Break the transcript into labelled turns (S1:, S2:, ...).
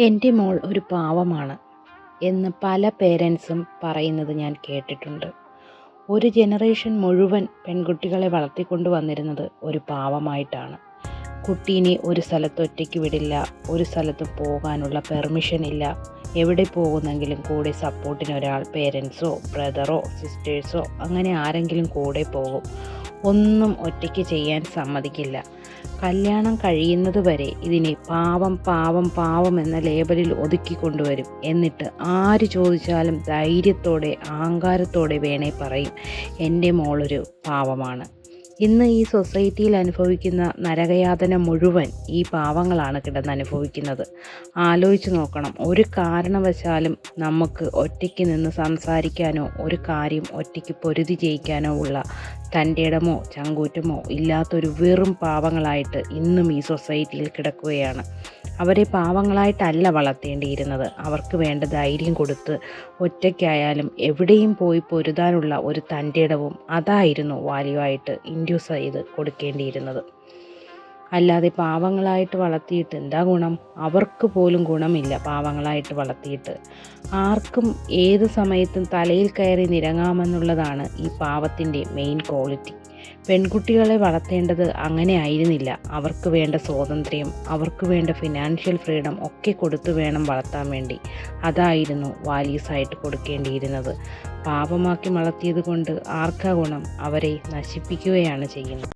S1: എന്റെ മോൾ ഒരു പാവമാണ് എന്ന് പല പേരൻസും പറയുന്നത് ഞാൻ കേട്ടിട്ടുണ്ട്. ഒരു ജനറേഷൻ മുഴുവൻ പെൺകുട്ടികളെ വളർത്തിക്കൊണ്ടു വന്നിരുന്നത് ഒരു പാവമായിട്ടാണ്. കുട്ടീനെ ഒരു സ്ഥലത്ത് ഒറ്റയ്ക്ക് വിടില്ല ഒരു സ്ഥലത്ത് പോകാനുള്ള പെർമിഷൻ ഇല്ല. എവിടെ പോകുന്നെങ്കിലും കൂടെ സപ്പോർട്ടിന് ഒരാൾ പേരൻസോ ബ്രദറോ സിസ്റ്റേഴ്സോ അങ്ങനെ ആരെങ്കിലും കൂടെ പോകും. ഒന്നും ഒറ്റയ്ക്ക് ചെയ്യാൻ സമ്മതിക്കില്ല. കല്യാണം കഴിയുന്നത് വരെ ഇതിനെ പാവം പാവം പാവം എന്ന ലേബലിൽ ഒതുക്കി കൊണ്ടുവരും. എന്നിട്ട് ആര് ചോദിച്ചാലും ധൈര്യത്തോടെ അഹങ്കാരത്തോടെ വേണേ പറയും. എന്റെ മോളൊരു പാവമാണ്. ഇന്ന് ഈ സൊസൈറ്റിയിൽ അനുഭവിക്കുന്ന നരകയാതന മുഴുവൻ ഈ പാവങ്ങളാണ് കിടന്ന് അനുഭവിക്കുന്നത്. ആലോചിച്ച് നോക്കണം. ഒരു കാരണവശാലും നമുക്ക് ഒറ്റയ്ക്ക് നിന്ന് സംസാരിക്കാനോ ഒരു കാര്യം ഒറ്റയ്ക്ക് പൊരുതി ജയിക്കാനോ ഉള്ള തന്റെ ഇടമോ ചങ്കൂറ്റമോ ഇല്ലാത്തൊരു വെറും പാവങ്ങളായിട്ട് ഇന്നും ഈ സൊസൈറ്റിയിൽ കിടക്കുകയാണ്. അവരെ പാവങ്ങളായിട്ടല്ല വളർത്തേണ്ടിയിരുന്നത്. അവർക്ക് വേണ്ട ധൈര്യം കൊടുത്ത് ഒറ്റയ്ക്കായാലും എവിടെയും പോയി പൊരുതാനുള്ള ഒരു തന്റെ ഇടവും അതായിരുന്നു വാല്യുവായിട്ട് ഇൻഡ്യൂസ് ചെയ്ത് കൊടുക്കേണ്ടിയിരുന്നത്. അല്ലാതെ പാവങ്ങളായിട്ട് വളർത്തിയിട്ട് എന്താ ഗുണം? അവർക്ക് പോലും ഗുണമില്ല പാവങ്ങളായിട്ട് വളർത്തിയിട്ട്. ആർക്കും ഏത് സമയത്തും തലയിൽ കയറി നിരങ്ങാമെന്നുള്ളതാണ് ഈ പാവത്തിന്റെ മെയിൻ ക്വാളിറ്റി പെൺകുട്ടികളെ വളർത്തേണ്ടത് അങ്ങനെ ആയിരുന്നില്ല. അവർക്ക് വേണ്ട സ്വാതന്ത്ര്യം അവർക്ക് വേണ്ട ഫിനാൻഷ്യൽ ഫ്രീഡം ഒക്കെ കൊടുത്തു വേണം വളർത്താൻ വേണ്ടി. അതായിരുന്നു വാലീസായിട്ട് കൊടുക്കേണ്ടിയിരുന്നത്. പാപമാക്കി വളർത്തിയത് കൊണ്ട് ആർക്കാ ഗുണം? അവരെ നശിപ്പിക്കുകയാണ് ചെയ്യുന്നത്.